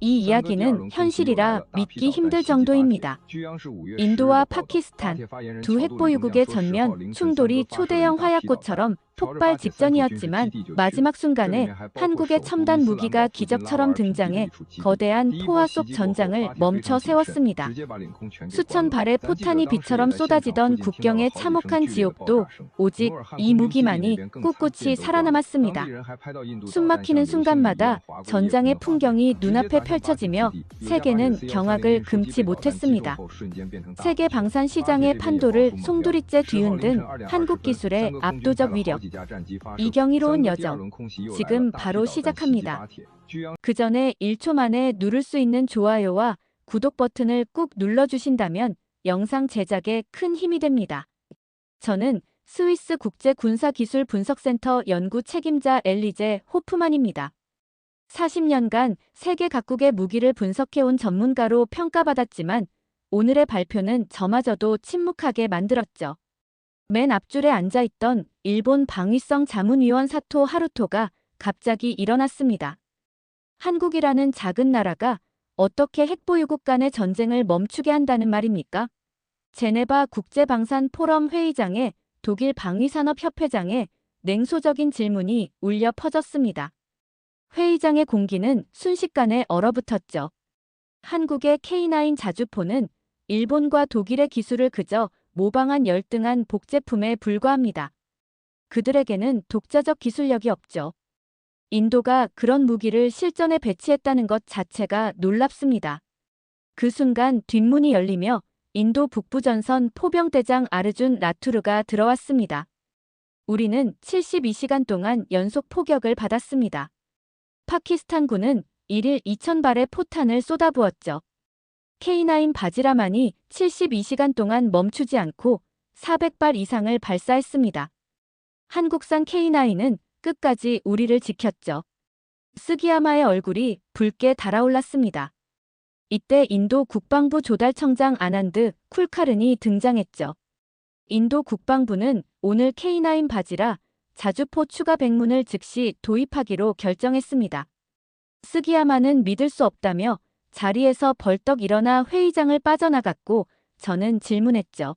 이 이야기는 현실이라 믿기 힘들 정도입니다. 인도와 파키스탄 두 핵보유국의 전면 충돌이 초대형 화약고처럼 폭발 직전이었지만 마지막 순간에 한국의 첨단 무기가 기적처럼 등장해 거대한 포화 속 전장을 멈춰 세웠습니다. 수천 발의 포탄이 비처럼 쏟아지던 국경의 참혹한 지옥도 오직 이 무기만이 꿋꿋이 살아남았습니다. 숨막히는 순간마다 전장의 풍경이 눈앞에 펼쳐지며 세계는 경악을 금치 못했습니다. 세계 방산 시장의 판도를 송두리째 뒤흔든 한국 기술의 압도적 위력. 이 경이로운 여정, 지금 바로 시작합니다. 그 전에 1초 만에 누를 수 있는 좋아요와 구독 버튼을 꾹 눌러주신다면 영상 제작에 큰 힘이 됩니다. 저는 스위스 국제군사기술분석센터 연구 책임자 엘리제 호프만입니다. 40년간 세계 각국의 무기를 분석해온 전문가로 평가받았지만 오늘의 발표는 저마저도 침묵하게 만들었죠. 맨 앞줄에 앉아있던 일본 방위성 자문위원 사토 하루토가 갑자기 일어났습니다. 한국이라는 작은 나라가 어떻게 핵보유국 간의 전쟁을 멈추게 한다는 말입니까? 제네바 국제방산 포럼 회의장에 독일 방위산업협회장에 냉소적인 질문이 울려 퍼졌습니다. 회의장의 공기는 순식간에 얼어붙었죠. 한국의 K9 자주포는 일본과 독일의 기술을 그저 모방한 열등한 복제품에 불과합니다. 그들에게는 독자적 기술력이 없죠. 인도가 그런 무기를 실전에 배치했다는 것 자체가 놀랍습니다. 그 순간 뒷문이 열리며 인도 북부전선 포병대장 아르준 라투르가 들어왔습니다. 우리는 72시간 동안 연속 포격을 받았습니다. 파키스탄군은 1일 2,000발의 포탄을 쏟아부었죠. K9 바지라만이 72시간 동안 멈추지 않고 400발 이상을 발사했습니다. 한국산 K9은 끝까지 우리를 지켰죠. 스기야마의 얼굴이 붉게 달아올랐습니다. 이때 인도 국방부 조달청장 아난드 쿨카른이 등장했죠. 인도 국방부는 오늘 K9 바지라 자주포 추가 백문을 즉시 도입하기로 결정했습니다. 스기야마는 믿을 수 없다며 자리에서 벌떡 일어나 회의장을 빠져나갔고 저는 질문했죠.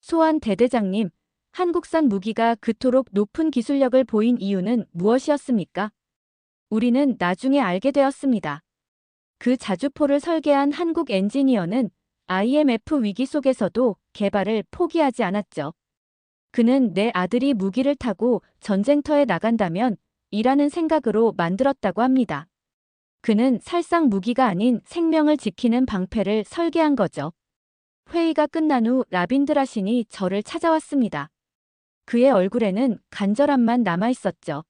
소환 대대장님, 한국산 무기가 그토록 높은 기술력을 보인 이유는 무엇이었습니까? 우리는 나중에 알게 되었습니다. 그 자주포를 설계한 한국 엔지니어는 IMF 위기 속에서도 개발을 포기하지 않았죠. 그는 내 아들이 무기를 타고 전쟁터에 나간다면 이라는 생각으로 만들었다고 합니다. 그는 살상 무기가 아닌 생명을 지키는 방패를 설계한 거죠. 회의가 끝난 후 라빈드라신이 저를 찾아왔습니다. 그의 얼굴에는 간절함만 남아 있었죠.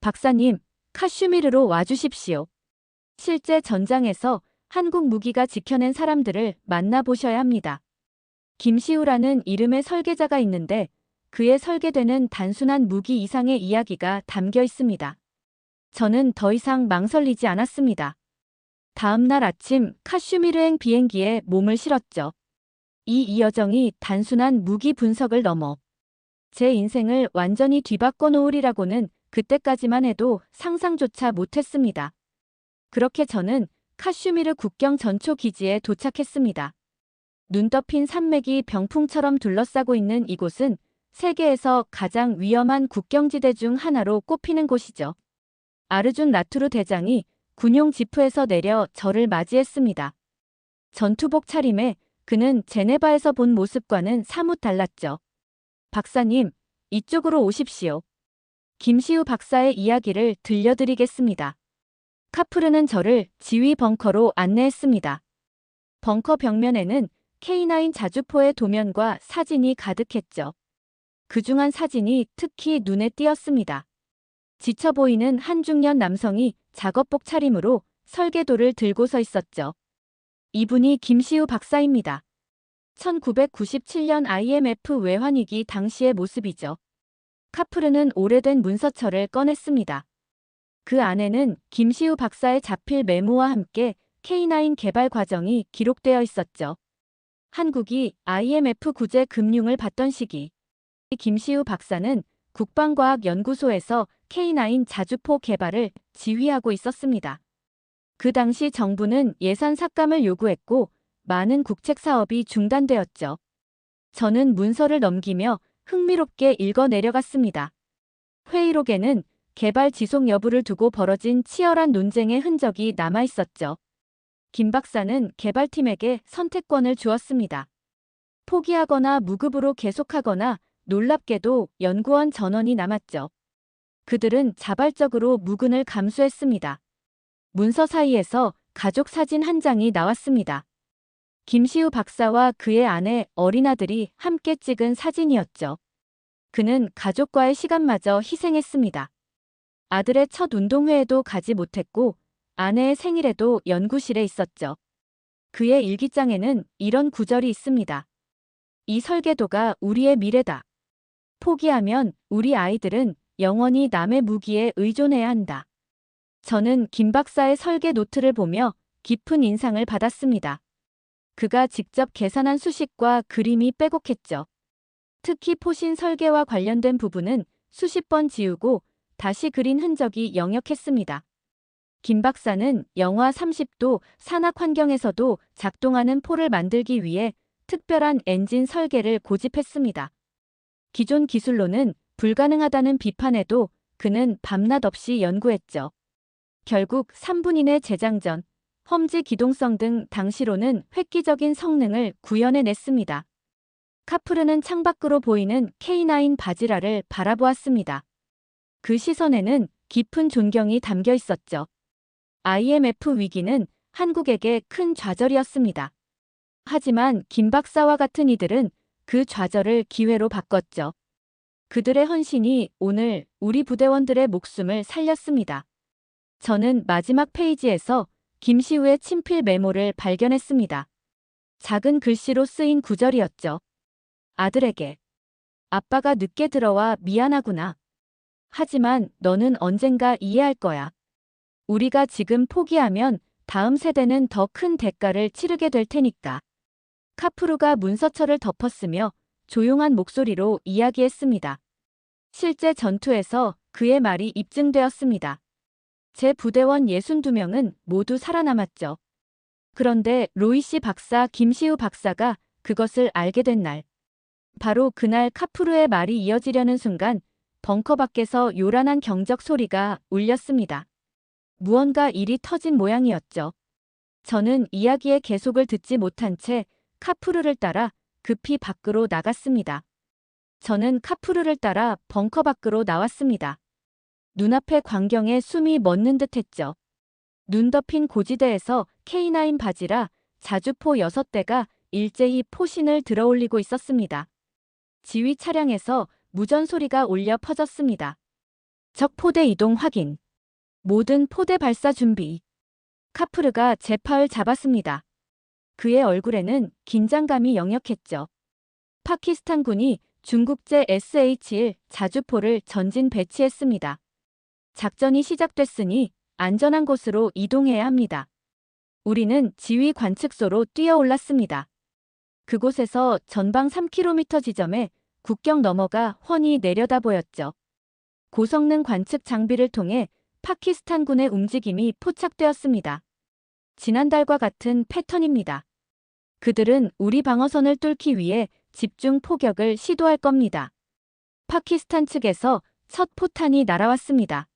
박사님, 카슈미르로 와주십시오. 실제 전장에서 한국 무기가 지켜낸 사람들을 만나보셔야 합니다. 김시우라는 이름의 설계자가 있는데 그의 설계되는 단순한 무기 이상의 이야기가 담겨 있습니다. 저는 더 이상 망설이지 않았습니다. 다음 날 아침 카슈미르행 비행기에 몸을 실었죠. 이 이여정이 단순한 무기 분석을 넘어 제 인생을 완전히 뒤바꿔 놓으리라고는 그때까지만 해도 상상조차 못했습니다. 그렇게 저는 카슈미르 국경 전초 기지에 도착했습니다. 눈 덮인 산맥이 병풍처럼 둘러싸고 있는 이곳은 세계에서 가장 위험한 국경지대 중 하나로 꼽히는 곳이죠. 아르준 라투르 대장이 군용 지프에서 내려 저를 맞이했습니다. 전투복 차림에 그는 제네바에서 본 모습과는 사뭇 달랐죠. 박사님, 이쪽으로 오십시오. 김시우 박사의 이야기를 들려드리겠습니다. 카프르는 저를 지휘 벙커로 안내했습니다. 벙커 벽면에는 K9 자주포의 도면과 사진이 가득했죠. 그중 한 사진이 특히 눈에 띄었습니다. 지쳐 보이는 한 중년 남성이 작업복 차림으로 설계도를 들고 서 있었죠. 이분이 김시우 박사입니다. 1997년 IMF 외환위기 당시의 모습이죠. 카프르는 오래된 문서철을 꺼냈습니다. 그 안에는 김시우 박사의 자필 메모와 함께 K9 개발 과정이 기록되어 있었죠. 한국이 IMF 구제 금융을 받던 시기. 김시우 박사는 국방과학연구소에서 K9 자주포 개발을 지휘하고 있었습니다. 그 당시 정부는 예산 삭감을 요구했고 많은 국책 사업이 중단되었죠. 저는 문서를 넘기며 흥미롭게 읽어 내려갔습니다. 회의록에는 개발 지속 여부를 두고 벌어진 치열한 논쟁의 흔적이 남아 있었죠. 김 박사는 개발팀에게 선택권을 주었습니다. 포기하거나 무급으로 계속하거나 놀랍게도 연구원 전원이 남았죠. 그들은 자발적으로 무근을 감수했습니다. 문서 사이에서 가족 사진 한 장이 나왔습니다. 김시우 박사와 그의 아내 어린아들이 함께 찍은 사진이었죠. 그는 가족과의 시간마저 희생했습니다. 아들의 첫 운동회에도 가지 못했고 아내의 생일에도 연구실에 있었죠. 그의 일기장에는 이런 구절이 있습니다. 이 설계도가 우리의 미래다. 포기하면 우리 아이들은 영원히 남의 무기에 의존해야 한다. 저는 김 박사의 설계 노트를 보며 깊은 인상을 받았습니다. 그가 직접 계산한 수식과 그림이 빼곡했죠. 특히 포신 설계와 관련된 부분은 수십 번 지우고 다시 그린 흔적이 역력했습니다. 김 박사는 영하 30도 산악 환경에서도 작동하는 포를 만들기 위해 특별한 엔진 설계를 고집했습니다. 기존 기술로는 불가능하다는 비판에도 그는 밤낮 없이 연구했죠. 결국 3분인의 재장전, 험지 기동성 등 당시로는 획기적인 성능을 구현해냈습니다. 카프르는 창밖으로 보이는 K9 바지라를 바라보았습니다. 그 시선에는 깊은 존경이 담겨 있었죠. IMF 위기는 한국에게 큰 좌절이었습니다. 하지만 김 박사와 같은 이들은 그 좌절을 기회로 바꿨죠. 그들의 헌신이 오늘 우리 부대원들의 목숨을 살렸습니다. 저는 마지막 페이지에서 김시우의 친필 메모를 발견했습니다. 작은 글씨로 쓰인 구절이었죠. 아들에게. 아빠가 늦게 들어와 미안하구나. 하지만 너는 언젠가 이해할 거야. 우리가 지금 포기하면 다음 세대는 더 큰 대가를 치르게 될 테니까. 카프루가 문서철을 덮었으며 조용한 목소리로 이야기했습니다. 실제 전투에서 그의 말이 입증되었습니다. 제 부대원 62명은 모두 살아남았죠. 그런데 로이씨 박사 김시우 박사가 그것을 알게 된 날. 바로 그날 카프루의 말이 이어지려는 순간 벙커 밖에서 요란한 경적 소리가 울렸습니다. 무언가 일이 터진 모양이었죠. 저는 이야기의 계속을 듣지 못한 채 카프루를 따라 급히 밖으로 나갔습니다. 저는 카프루를 따라 벙커 밖으로 나왔습니다. 눈앞의 광경에 숨이 멎는 듯 했죠. 눈 덮인 고지대에서 K9 바지라 자주포 6대가 일제히 포신을 들어올리고 있었습니다. 지휘 차량에서 무전 소리가 울려 퍼졌습니다. 적 포대 이동 확인. 모든 포대 발사 준비. 카프르가 제파을 잡았습니다. 그의 얼굴에는 긴장감이 역력했죠. 파키스탄군이 중국제 SH-1 자주포를 전진 배치했습니다. 작전이 시작됐으니 안전한 곳으로 이동해야 합니다. 우리는 지휘 관측소로 뛰어올랐습니다. 그곳에서 전방 3km 지점에 국경 넘어가 훤히 내려다 보였죠. 고성능 관측 장비를 통해 파키스탄군의 움직임이 포착되었습니다. 지난달과 같은 패턴입니다. 그들은 우리 방어선을 뚫기 위해 집중 포격을 시도할 겁니다. 파키스탄 측에서 첫 포탄이 날아왔습니다.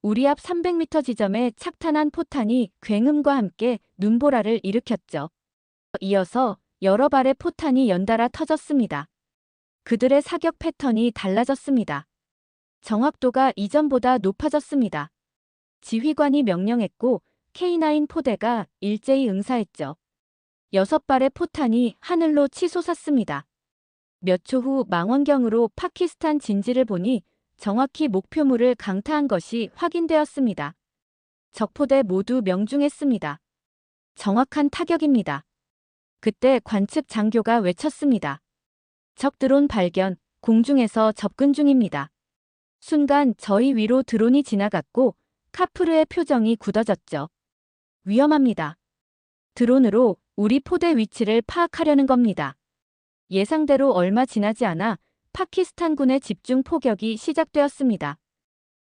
우리 앞 300m 지점에 착탄한 포탄이 굉음과 함께 눈보라를 일으켰죠. 이어서 여러 발의 포탄이 연달아 터졌습니다. 그들의 사격 패턴이 달라졌습니다. 정확도가 이전보다 높아졌습니다. 지휘관이 명령했고 K9 포대가 일제히 응사했죠. 여섯 발의 포탄이 하늘로 치솟았습니다. 몇 초 후 망원경으로 파키스탄 진지를 보니 정확히 목표물을 강타한 것이 확인되었습니다. 적포대 모두 명중했습니다. 정확한 타격입니다. 그때 관측 장교가 외쳤습니다. 적 드론 발견, 공중에서 접근 중입니다. 순간 저희 위로 드론이 지나갔고 카프르의 표정이 굳어졌죠. 위험합니다. 드론으로 우리 포대 위치를 파악하려는 겁니다. 예상대로 얼마 지나지 않아 파키스탄군의 집중 포격이 시작되었습니다.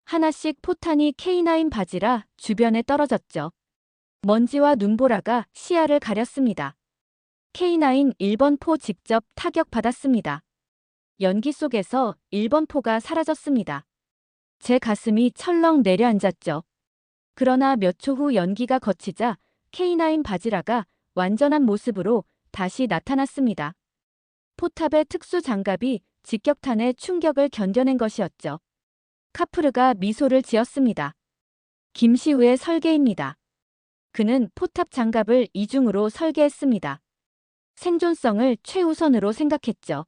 하나씩 포탄이 K9 바지라 주변에 떨어졌죠. 먼지와 눈보라가 시야를 가렸습니다. K9 1번 포 직접 타격받았습니다. 연기 속에서 1번 포가 사라졌습니다. 제 가슴이 철렁 내려앉았죠. 그러나 몇 초 후 연기가 거치자 K9 바지라가 완전한 모습으로 다시 나타났습니다. 포탑의 특수 장갑이 직격탄의 충격을 견뎌낸 것이었죠. 카프르가 미소를 지었습니다. 김시우의 설계입니다. 그는 포탑 장갑을 이중으로 설계했습니다. 생존성을 최우선으로 생각했죠.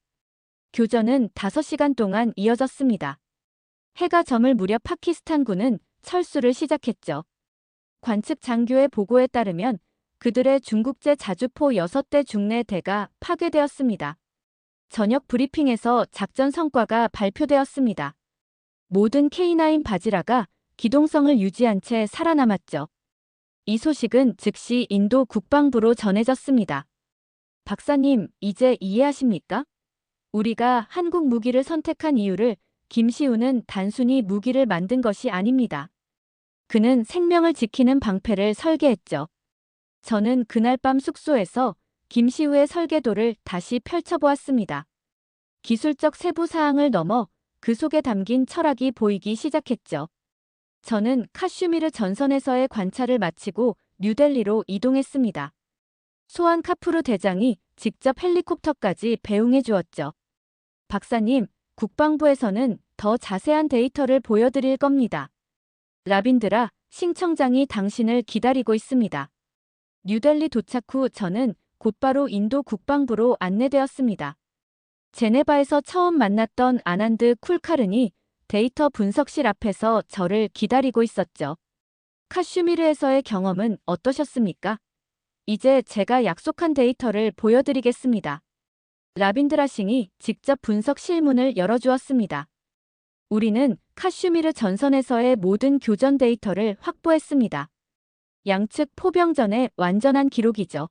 교전은 5시간 동안 이어졌습니다. 해가 저물 무렵 파키스탄군은 철수를 시작했죠. 관측 장교의 보고에 따르면 그들의 중국제 자주포 6대 중내 대가 파괴되었습니다. 저녁 브리핑에서 작전 성과가 발표되었습니다. 모든 K9 바지라가 기동성을 유지한 채 살아남았죠. 이 소식은 즉시 인도 국방부로 전해졌습니다. 박사님, 이제 이해하십니까? 우리가 한국 무기를 선택한 이유를 김시우는 단순히 무기를 만든 것이 아닙니다. 그는 생명을 지키는 방패를 설계했죠. 저는 그날 밤 숙소에서 김시우의 설계도를 다시 펼쳐보았습니다. 기술적 세부 사항을 넘어 그 속에 담긴 철학이 보이기 시작했죠. 저는 카슈미르 전선에서의 관찰을 마치고 뉴델리로 이동했습니다. 소한 카푸르 대장이 직접 헬리콥터까지 배웅해 주었죠. 박사님, 국방부에서는 더 자세한 데이터를 보여드릴 겁니다. 라빈드라, 신청장이 당신을 기다리고 있습니다. 뉴델리 도착 후 저는 곧바로 인도 국방부로 안내되었습니다. 제네바에서 처음 만났던 아난드 쿨카른이 데이터 분석실 앞에서 저를 기다리고 있었죠. 카슈미르에서의 경험은 어떠셨습니까? 이제 제가 약속한 데이터를 보여드리겠습니다. 라빈드라 싱이 직접 분석 실문을 열어주었습니다. 우리는 카슈미르 전선에서의 모든 교전 데이터를 확보했습니다. 양측 포병전의 완전한 기록이죠.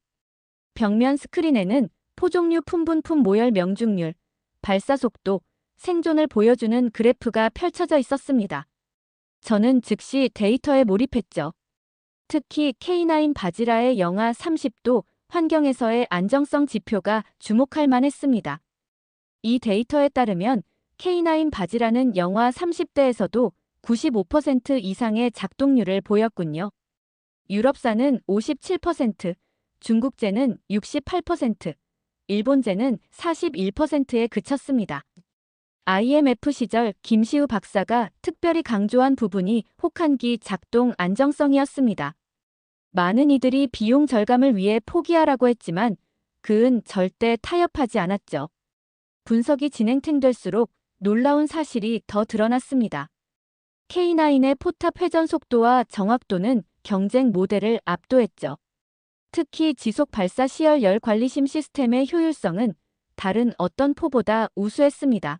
벽면 스크린에는 포종류 품분품 모열 명중률, 발사 속도, 생존을 보여주는 그래프가 펼쳐져 있었습니다. 저는 즉시 데이터에 몰입했죠. 특히 K9 바지라의 영하 30도 환경에서의 안정성 지표가 주목할 만했습니다. 이 데이터에 따르면 K9 바지라는 영하 30대에서도 95% 이상의 작동률을 보였군요. 유럽산은 57%, 중국제는 68%, 일본제는 41%에 그쳤습니다. IMF 시절 김시우 박사가 특별히 강조한 부분이 혹한기 작동 안정성이었습니다. 많은 이들이 비용 절감을 위해 포기하라고 했지만 그은 절대 타협하지 않았죠. 분석이 진행될수록 놀라운 사실이 더 드러났습니다. K9의 포탑 회전 속도와 정확도는 경쟁 모델을 압도했죠. 특히 지속 발사 시열 열 관리심 시스템의 효율성은 다른 어떤 포보다 우수했습니다.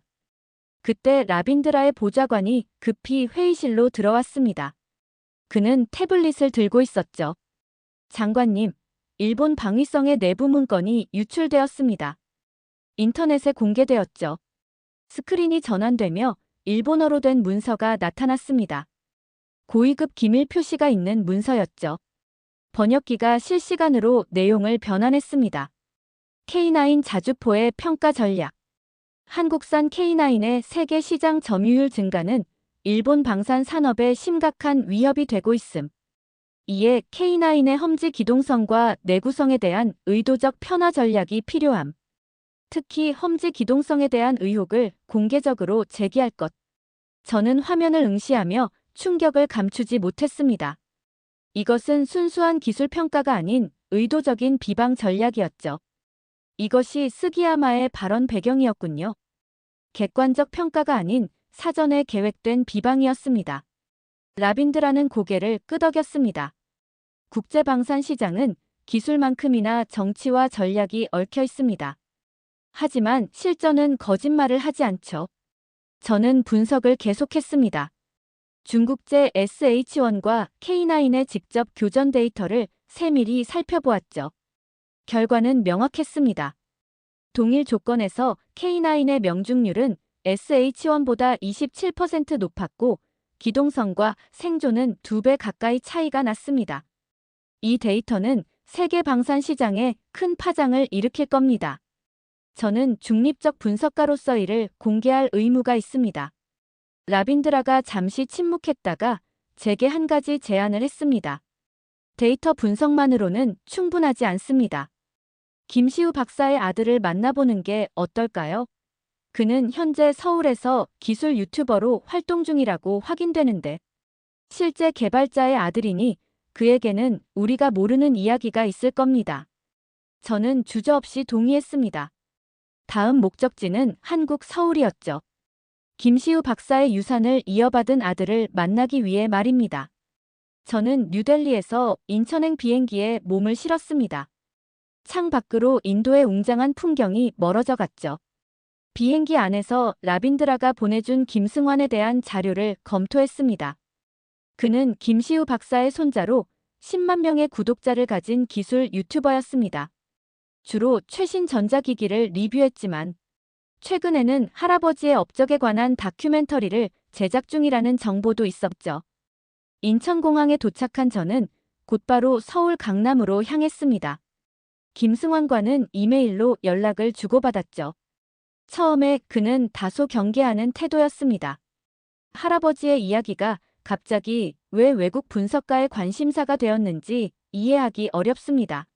그때 라빈드라의 보좌관이 급히 회의실로 들어왔습니다. 그는 태블릿을 들고 있었죠. 장관님, 일본 방위성의 내부 문건이 유출되었습니다. 인터넷에 공개되었죠. 스크린이 전환되며 일본어로 된 문서가 나타났습니다. 고위급 기밀 표시가 있는 문서였죠. 번역기가 실시간으로 내용을 변환했습니다. K9 자주포의 평가 전략 한국산 K9의 세계 시장 점유율 증가는 일본 방산 산업에 심각한 위협이 되고 있음. 이에 K9의 험지 기동성과 내구성에 대한 의도적 편화 전략이 필요함. 특히 험지 기동성에 대한 의혹을 공개적으로 제기할 것. 저는 화면을 응시하며 충격을 감추지 못했습니다. 이것은 순수한 기술 평가가 아닌 의도적인 비방 전략이었죠. 이것이 스기야마의 발언 배경이었군요. 객관적 평가가 아닌 사전에 계획된 비방이었습니다. 라빈드라는 고개를 끄덕였습니다. 국제방산 시장은 기술만큼이나 정치와 전략이 얽혀 있습니다. 하지만 실전은 거짓말을 하지 않죠. 저는 분석을 계속했습니다. 중국제 SH1과 K9의 직접 교전 데이터를 세밀히 살펴보았죠. 결과는 명확했습니다. 동일 조건에서 K9의 명중률은 SH1보다 27% 높았고 기동성과 생존은 2배 가까이 차이가 났습니다. 이 데이터는 세계 방산 시장에 큰 파장을 일으킬 겁니다. 저는 중립적 분석가로서 이를 공개할 의무가 있습니다. 라빈드라가 잠시 침묵했다가 제게 한 가지 제안을 했습니다. 데이터 분석만으로는 충분하지 않습니다. 김시우 박사의 아들을 만나보는 게 어떨까요? 그는 현재 서울에서 기술 유튜버로 활동 중이라고 확인되는데 실제 개발자의 아들이니 그에게는 우리가 모르는 이야기가 있을 겁니다. 저는 주저없이 동의했습니다. 다음 목적지는 한국 서울이었죠. 김시우 박사의 유산을 이어받은 아들을 만나기 위해 말입니다. 저는 뉴델리에서 인천행 비행기에 몸을 실었습니다. 창 밖으로 인도의 웅장한 풍경이 멀어져 갔죠. 비행기 안에서 라빈드라가 보내준 김승환에 대한 자료를 검토했습니다. 그는 김시우 박사의 손자로 10만 명의 구독자를 가진 기술 유튜버였습니다. 주로 최신 전자기기를 리뷰했지만 최근에는 할아버지의 업적에 관한 다큐멘터리를 제작 중이라는 정보도 있었죠. 인천공항에 도착한 저는 곧바로 서울 강남으로 향했습니다. 김승환과는 이메일로 연락을 주고받았죠. 처음에 그는 다소 경계하는 태도였습니다. 할아버지의 이야기가 갑자기 왜 외국 분석가의 관심사가 되었는지 이해하기 어렵습니다.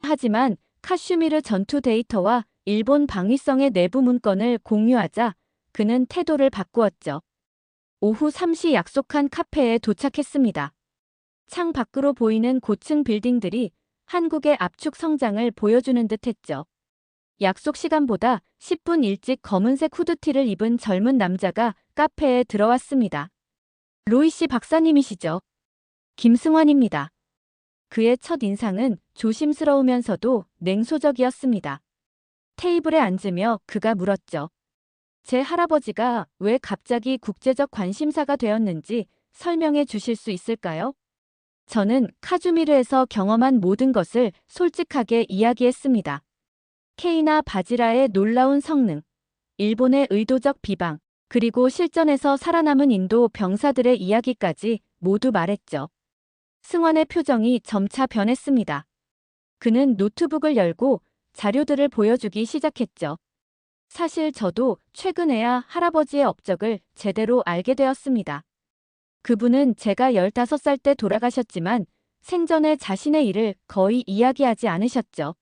하지만 카슈미르 전투 데이터와 일본 방위성의 내부 문건을 공유하자 그는 태도를 바꾸었죠. 오후 3시 약속한 카페에 도착했습니다. 창 밖으로 보이는 고층 빌딩들이 한국의 압축 성장을 보여주는 듯 했죠. 약속 시간보다 10분 일찍 검은색 후드티를 입은 젊은 남자가 카페에 들어왔습니다. 로이 씨 박사님이시죠? 김승환입니다. 그의 첫 인상은 조심스러우면서도 냉소적이었습니다. 테이블에 앉으며 그가 물었죠. 제 할아버지가 왜 갑자기 국제적 관심사가 되었는지 설명해 주실 수 있을까요? 저는 카주미르에서 경험한 모든 것을 솔직하게 이야기했습니다. 케이나 바지라의 놀라운 성능, 일본의 의도적 비방, 그리고 실전에서 살아남은 인도 병사들의 이야기까지 모두 말했죠. 승환의 표정이 점차 변했습니다. 그는 노트북을 열고 자료들을 보여주기 시작했죠. 사실 저도 최근에야 할아버지의 업적을 제대로 알게 되었습니다. 그분은 제가 15살 때 돌아가셨지만 생전에 자신의 일을 거의 이야기하지 않으셨죠.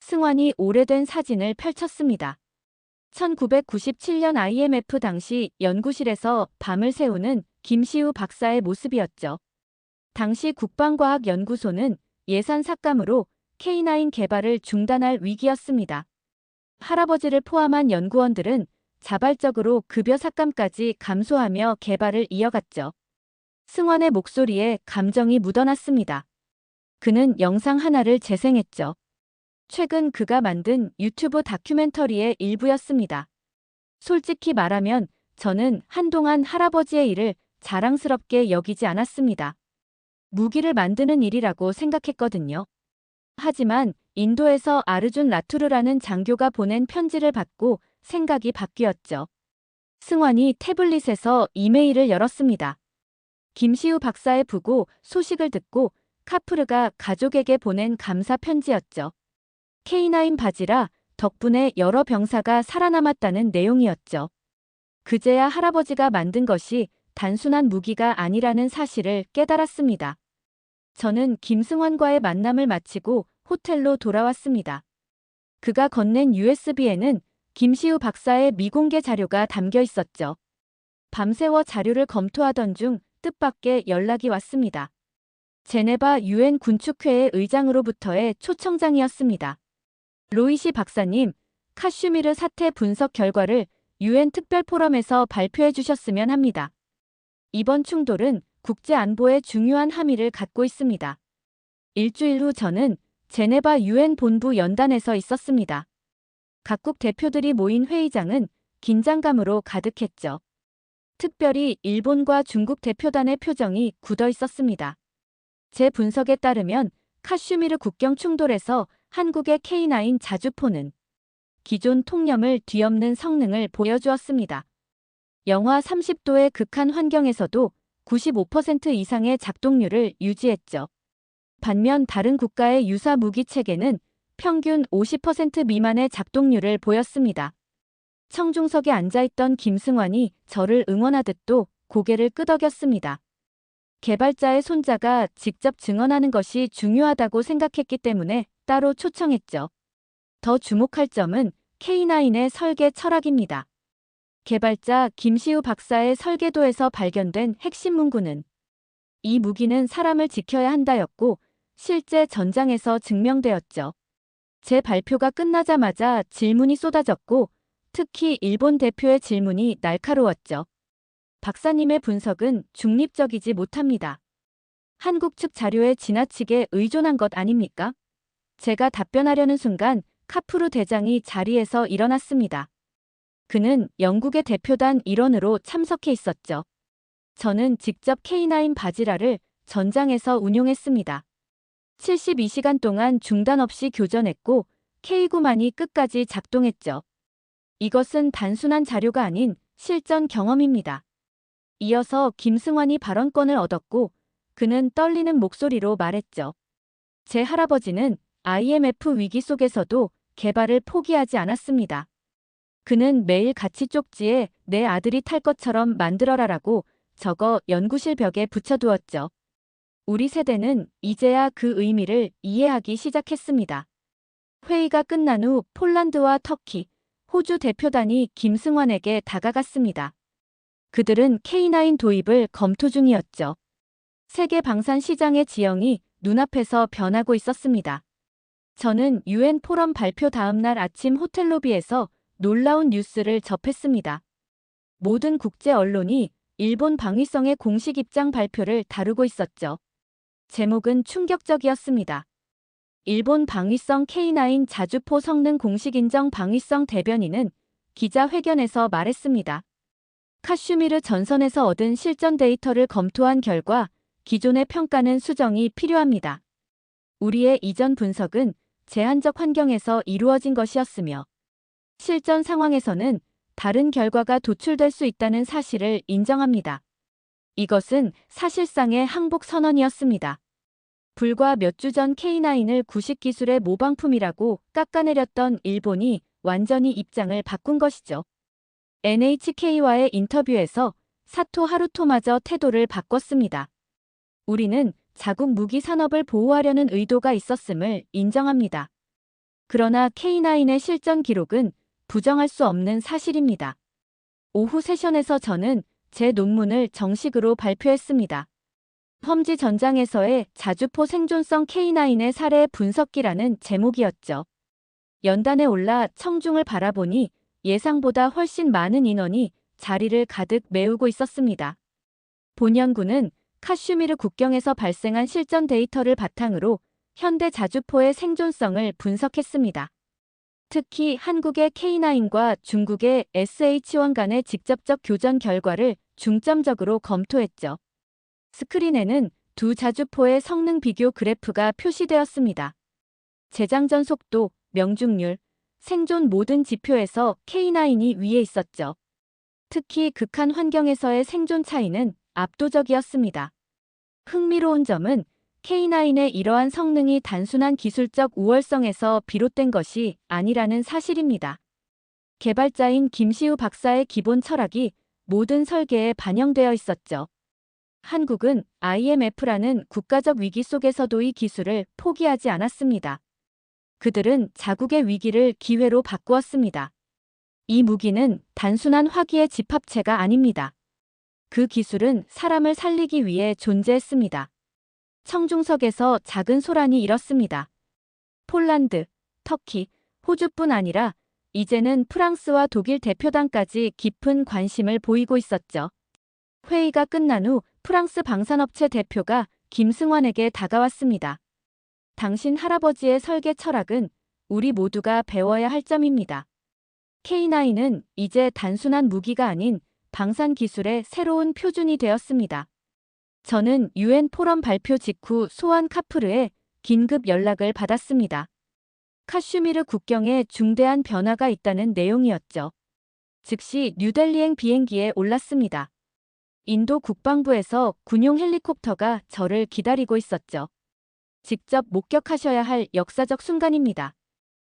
승환이 오래된 사진을 펼쳤습니다. 1997년 IMF 당시 연구실에서 밤을 새우는 김시우 박사의 모습이었죠. 당시 국방과학연구소는 예산 삭감으로 K9 개발을 중단할 위기였습니다. 할아버지를 포함한 연구원들은 자발적으로 급여 삭감까지 감소하며 개발을 이어갔죠. 승환의 목소리에 감정이 묻어났습니다. 그는 영상 하나를 재생했죠. 최근 그가 만든 유튜브 다큐멘터리의 일부였습니다. 솔직히 말하면 저는 한동안 할아버지의 일을 자랑스럽게 여기지 않았습니다. 무기를 만드는 일이라고 생각했거든요. 하지만 인도에서 아르준 라투르라는 장교가 보낸 편지를 받고 생각이 바뀌었죠. 승환이 태블릿에서 이메일을 열었습니다. 김시우 박사의 부고 소식을 듣고 카프르가 가족에게 보낸 감사 편지였죠. K9 바지라 덕분에 여러 병사가 살아남았다는 내용이었죠. 그제야 할아버지가 만든 것이 단순한 무기가 아니라는 사실을 깨달았습니다. 저는 김승환과의 만남을 마치고 호텔로 돌아왔습니다. 그가 건넨 USB에는 김시우 박사의 미공개 자료가 담겨 있었죠. 밤새워 자료를 검토하던 중 뜻밖의 연락이 왔습니다. 제네바 유엔 군축회의 의장으로부터의 초청장이었습니다. 로이시 박사님, 카슈미르 사태 분석 결과를 유엔 특별 포럼에서 발표해 주셨으면 합니다. 이번 충돌은 국제 안보에 중요한 함의를 갖고 있습니다. 일주일 후 저는 제네바 유엔 본부 연단에서 있었습니다. 각국 대표들이 모인 회의장은 긴장감으로 가득했죠. 특별히 일본과 중국 대표단의 표정이 굳어 있었습니다. 제 분석에 따르면 카슈미르 국경 충돌에서 한국의 K9 자주포는 기존 통념을 뒤엎는 성능을 보여주었습니다. 영하 30도의 극한 환경에서도 95% 이상의 작동률을 유지했죠. 반면 다른 국가의 유사 무기 체계는 평균 50% 미만의 작동률을 보였습니다. 청중석에 앉아있던 김승환이 저를 응원하듯도 고개를 끄덕였습니다. 개발자의 손자가 직접 증언하는 것이 중요하다고 생각했기 때문에 따로 초청했죠. 더 주목할 점은 K9의 설계 철학입니다. 개발자 김시우 박사의 설계도에서 발견된 핵심 문구는 이 무기는 사람을 지켜야 한다였고 실제 전장에서 증명되었죠. 제 발표가 끝나자마자 질문이 쏟아졌고 특히 일본 대표의 질문이 날카로웠죠. 박사님의 분석은 중립적이지 못합니다. 한국 측 자료에 지나치게 의존한 것 아닙니까? 제가 답변하려는 순간 카프루 대장이 자리에서 일어났습니다. 그는 영국의 대표단 일원으로 참석해 있었죠. 저는 직접 K9 바지라를 전장에서 운용했습니다. 72시간 동안 중단 없이 교전했고 K9만이 끝까지 작동했죠. 이것은 단순한 자료가 아닌 실전 경험입니다. 이어서 김승환이 발언권을 얻었고 그는 떨리는 목소리로 말했죠. 제 할아버지는 IMF 위기 속에서도 개발을 포기하지 않았습니다. 그는 매일 같이 쪽지에 내 아들이 탈 것처럼 만들어라라고 적어 연구실 벽에 붙여두었죠. 우리 세대는 이제야 그 의미를 이해하기 시작했습니다. 회의가 끝난 후 폴란드와 터키, 호주 대표단이 김승환에게 다가갔습니다. 그들은 K9 도입을 검토 중이었죠. 세계 방산 시장의 지형이 눈앞에서 변하고 있었습니다. 저는 유엔 포럼 발표 다음 날 아침 호텔 로비에서 놀라운 뉴스를 접했습니다. 모든 국제 언론이 일본 방위성의 공식 입장 발표를 다루고 있었죠. 제목은 충격적이었습니다. 일본 방위성 K9 자주포 성능 공식 인정 방위성 대변인은 기자회견에서 말했습니다. 카슈미르 전선에서 얻은 실전 데이터를 검토한 결과 기존의 평가는 수정이 필요합니다. 우리의 이전 분석은 제한적 환경에서 이루어진 것이었으며 실전 상황에서는 다른 결과가 도출될 수 있다는 사실을 인정합니다. 이것은 사실상의 항복 선언이었습니다. 불과 몇 주 전 K9을 구식 기술의 모방품이라고 깎아내렸던 일본이 완전히 입장을 바꾼 것이죠. NHK와의 인터뷰에서 사토 하루토마저 태도를 바꿨습니다. 우리는 자국 무기 산업을 보호하려는 의도가 있었음을 인정합니다. 그러나 K9의 실전 기록은 부정할 수 없는 사실입니다. 오후 세션에서 저는 제 논문을 정식으로 발표했습니다. 험지 전장에서의 자주포 생존성 K9의 사례 분석기라는 제목이었죠. 연단에 올라 청중을 바라보니 예상보다 훨씬 많은 인원이 자리를 가득 메우고 있었습니다. 본 연구는 카슈미르 국경에서 발생한 실전 데이터를 바탕으로 현대 자주포의 생존성을 분석했습니다. 특히 한국의 K9과 중국의 SH1 간의 직접적 교전 결과를 중점적으로 검토했죠. 스크린에는 두 자주포의 성능 비교 그래프가 표시되었습니다. 재장전 속도, 명중률, 생존 모든 지표에서 K9이 위에 있었죠. 특히 극한 환경에서의 생존 차이는 압도적이었습니다. 흥미로운 점은 K9의 이러한 성능이 단순한 기술적 우월성에서 비롯된 것이 아니라는 사실입니다. 개발자인 김시우 박사의 기본 철학이 모든 설계에 반영되어 있었죠. 한국은 IMF라는 국가적 위기 속에서도 이 기술을 포기하지 않았습니다. 그들은 자국의 위기를 기회로 바꾸었습니다. 이 무기는 단순한 화기의 집합체가 아닙니다. 그 기술은 사람을 살리기 위해 존재했습니다. 청중석에서 작은 소란이 일었습니다. 폴란드, 터키, 호주뿐 아니라 이제는 프랑스와 독일 대표단까지 깊은 관심을 보이고 있었죠. 회의가 끝난 후 프랑스 방산업체 대표가 김승환에게 다가왔습니다. 당신 할아버지의 설계 철학은 우리 모두가 배워야 할 점입니다. K9은 이제 단순한 무기가 아닌 방산 기술의 새로운 표준이 되었습니다. 저는 유엔 포럼 발표 직후 소환 카프르에 긴급 연락을 받았습니다. 카슈미르 국경에 중대한 변화가 있다는 내용이었죠. 즉시 뉴델리행 비행기에 올랐습니다. 인도 국방부에서 군용 헬리콥터가 저를 기다리고 있었죠. 직접 목격하셔야 할 역사적 순간입니다.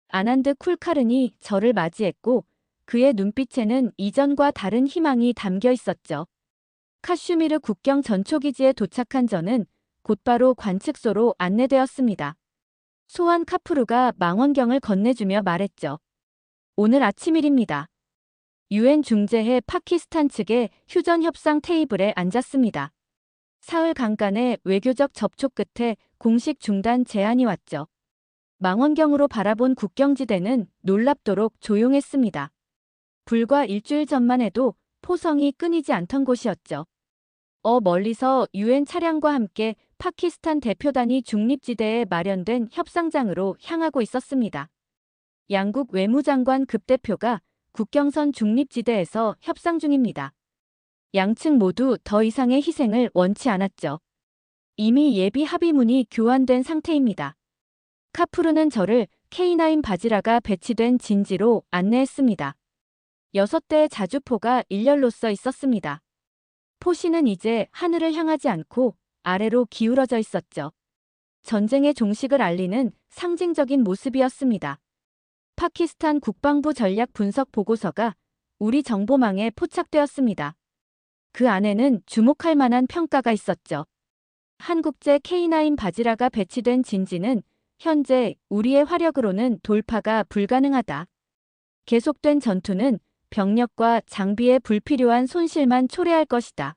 아난드 쿨카른이 저를 맞이했고 그의 눈빛에는 이전과 다른 희망이 담겨 있었죠. 카슈미르 국경 전초기지에 도착한 저는 곧바로 관측소로 안내되었습니다. 소환 카프루가 망원경을 건네주며 말했죠. 오늘 아침 일입니다. 유엔 중재회 파키스탄 측의 휴전 협상 테이블에 앉았습니다. 사흘 강간의 외교적 접촉 끝에 공식 중단 제안이 왔죠. 망원경으로 바라본 국경지대는 놀랍도록 조용했습니다. 불과 일주일 전만 해도 포성이 끊이지 않던 곳이었죠. 어 멀리서 유엔 차량과 함께 파키스탄 대표단이 중립지대에 마련된 협상장으로 향하고 있었습니다. 양국 외무장관 급대표가 국경선 중립지대에서 협상 중입니다. 양측 모두 더 이상의 희생을 원치 않았죠. 이미 예비 합의문이 교환된 상태입니다. 카프루는 저를 K9 바지라가 배치된 진지로 안내했습니다. 여섯 대의 자주포가 일렬로 써 있었습니다. 포시는 이제 하늘을 향하지 않고 아래로 기울어져 있었죠. 전쟁의 종식을 알리는 상징적인 모습이었습니다. 파키스탄 국방부 전략 분석 보고서가 우리 정보망에 포착되었습니다. 그 안에는 주목할 만한 평가가 있었죠. 한국제 K9 바지라가 배치된 진지는 현재 우리의 화력으로는 돌파가 불가능하다. 계속된 전투는 병력과 장비의 불필요한 손실만 초래할 것이다.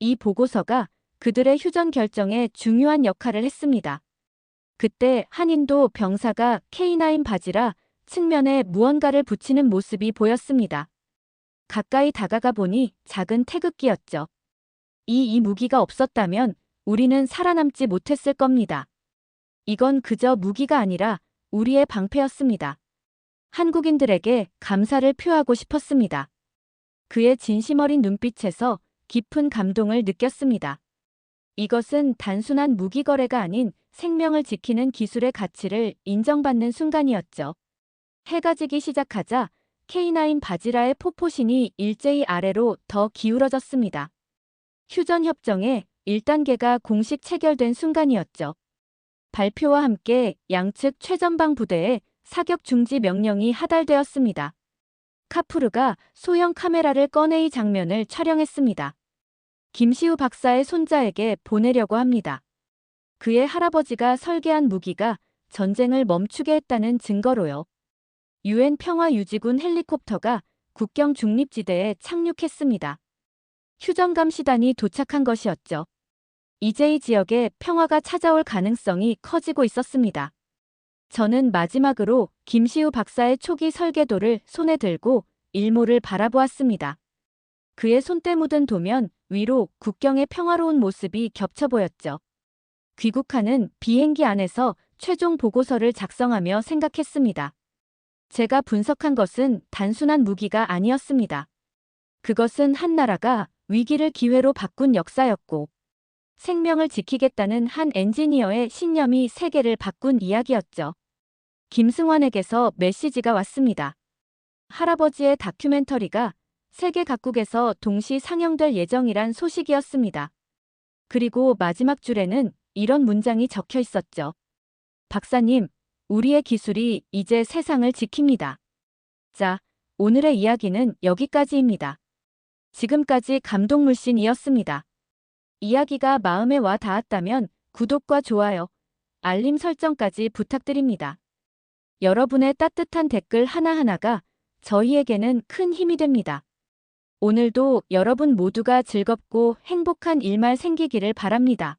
이 보고서가 그들의 휴전 결정에 중요한 역할을 했습니다. 그때 한인도 병사가 K9 바지라 측면에 무언가를 붙이는 모습이 보였습니다. 가까이 다가가 보니 작은 태극기였죠. 이, 이 무기가 없었다면 우리는 살아남지 못했을 겁니다. 이건 그저 무기가 아니라 우리의 방패였습니다. 한국인들에게 감사를 표하고 싶었습니다. 그의 진심 어린 눈빛에서 깊은 감동을 느꼈습니다. 이것은 단순한 무기 거래가 아닌 생명을 지키는 기술의 가치를 인정받는 순간이었죠. 해가 지기 시작하자 K9 바지라의 포포신이 일제히 아래로 더 기울어졌습니다. 휴전 협정의 1단계가 공식 체결된 순간이었죠. 발표와 함께 양측 최전방 부대에 사격 중지 명령이 하달되었습니다. 카프르가 소형 카메라를 꺼내 이 장면을 촬영했습니다. 김시우 박사의 손자에게 보내려고 합니다. 그의 할아버지가 설계한 무기가 전쟁을 멈추게 했다는 증거로요. 유엔 평화유지군 헬리콥터가 국경 중립지대에 착륙했습니다. 휴전감시단이 도착한 것이었죠. 이제 이 지역에 평화가 찾아올 가능성이 커지고 있었습니다. 저는 마지막으로 김시우 박사의 초기 설계도를 손에 들고 일모를 바라보았습니다. 그의 손때 묻은 도면 위로 국경의 평화로운 모습이 겹쳐 보였죠. 귀국하는 비행기 안에서 최종 보고서를 작성하며 생각했습니다. 제가 분석한 것은 단순한 무기가 아니었습니다. 그것은 한 나라가 위기를 기회로 바꾼 역사였고, 생명을 지키겠다는 한 엔지니어의 신념이 세계를 바꾼 이야기였죠. 김승환에게서 메시지가 왔습니다. 할아버지의 다큐멘터리가 세계 각국에서 동시 상영될 예정이란 소식이었습니다. 그리고 마지막 줄에는 이런 문장이 적혀 있었죠. 박사님, 우리의 기술이 이제 세상을 지킵니다. 자, 오늘의 이야기는 여기까지입니다. 지금까지 감동물씬이었습니다. 이야기가 마음에 와 닿았다면 구독과 좋아요, 알림 설정까지 부탁드립니다. 여러분의 따뜻한 댓글 하나하나가 저희에게는 큰 힘이 됩니다. 오늘도 여러분 모두가 즐겁고 행복한 일만 생기기를 바랍니다.